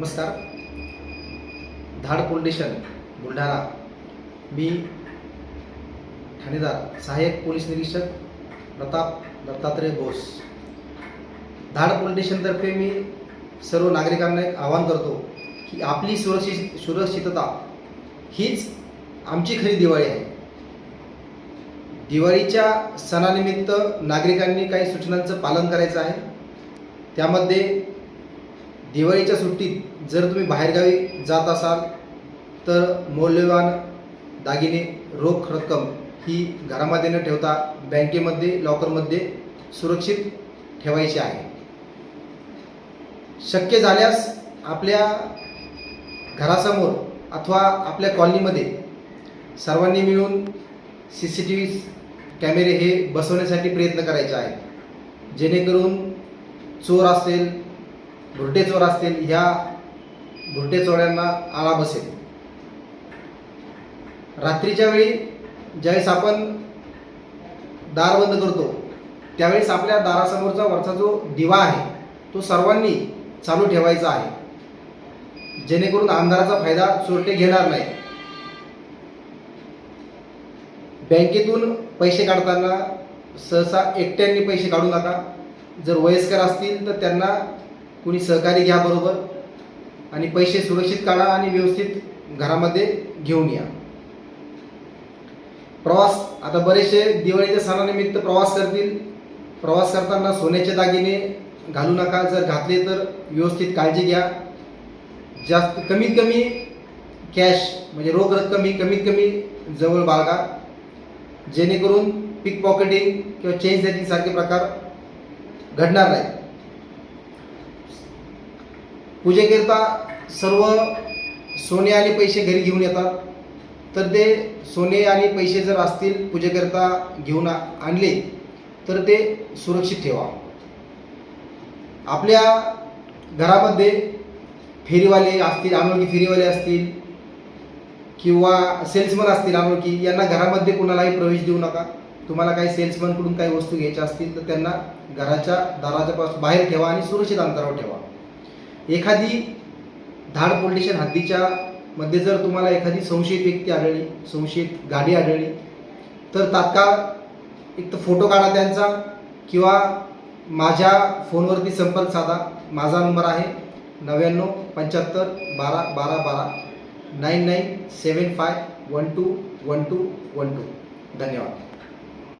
नमस्कार. धाड फाउंडेशन बुलढाणा. मी ठाणेदार सहाय्यक पोलीस निरीक्षक प्रताप दत्तात्रय घोष धाड फाउंडेशनतर्फे मी सर्व नागरिकांना एक आवाहन करतो की आपली सुरक्षित सुरक्षितता हीच आमची खरी दिवाळी आहे. दिवाळीच्या सणानिमित्त नागरिकांनी काही सूचनांचं पालन करायचं आहे. त्यामध्ये दिवाळीच्या सुट्टीत जर तुम्ही बाहेरगावी जात असाल तर मौल्यवान दागिने रोख रक्कम ही घरामध्ये न ठेवता बँकेमध्ये लॉकरमध्ये सुरक्षित ठेवायची आहे. शक्य झाल्यास आपल्या घरासमोर अथवा आपल्या कॉलनीमध्ये सर्वांनी मिळून सी सी टी व्ही कॅमेरे हे बसवण्यासाठी प्रयत्न करायचे आहेत. जेणेकरून चोर असेल भुरटे चोर असतील ह्या भुरटे चोरांना आळा बसेल. रात्रीच्या वेळी ज्यावेळेस आपण दार बंद करतो त्यावेळेस आपल्या दारासमोरचा वरचा जो दिवा आहे तो सर्वांनी चालू ठेवायचा आहे. जेणेकरून अंधाराचा फायदा चोरटे घेणार नाही. बँकेतून पैसे काढताना सहसा एकट्यांनी पैसे काढू नका. जर वयस्कर असतील तर त्यांना कुणी सहकारी घ्या बरोबर आणि पैसे सुरक्षित काढा आणि व्यवस्थित घरामध्ये घेऊन या. प्रवास आता बरेचसे दिवाळीच्या सणानिमित्त प्रवास करतील. प्रवास करताना सोन्याचे दागिने घालू नका. जर घातले तर व्यवस्थित काळजी घ्या. जास्त कमीत कमी कॅश म्हणजे रोख रक्कम ही कमीत कमी जवळ बाळगा. जेणेकरून पिक पॉकेटिंग किंवा चेन सेटिंग सारखे प्रकार घडणार नाही पूजेकरिता सर्व सोने आणि पैसे घरी घेऊन येतात. तर ते सोने आणि पैसे जर असतील पूजेकरिता घेऊन आणले तर ते सुरक्षित ठेवा. आपल्या घरामध्ये फेरीवाले असतील अनोळखी फेरीवाले असतील किंवा सेल्समन असतील अनोळखी यांना घरामध्ये कुणालाही प्रवेश देऊ नका. तुम्हाला काही सेल्समनकडून काही वस्तू घ्यायच्या असतील तर त्यांना घराच्या दाराच्या पास बाहेर ठेवा आणि सुरक्षित अंतरावर ठेवा. एखादी धाड पोलीस हद्दीच्या मध्ये जर तुम्हाला एखादी संशयित व्यक्ती आढळली संशयित गाडी आढळली तर तात्काळ एक तर फोटो काढा त्यांचा किंवा माझ्या फोनवरती संपर्क साधा. माझा नंबर आहे नव्याण्णव पंच्याहत्तर बारा बारा बारा nine nine seven five one two one two one two. धन्यवाद.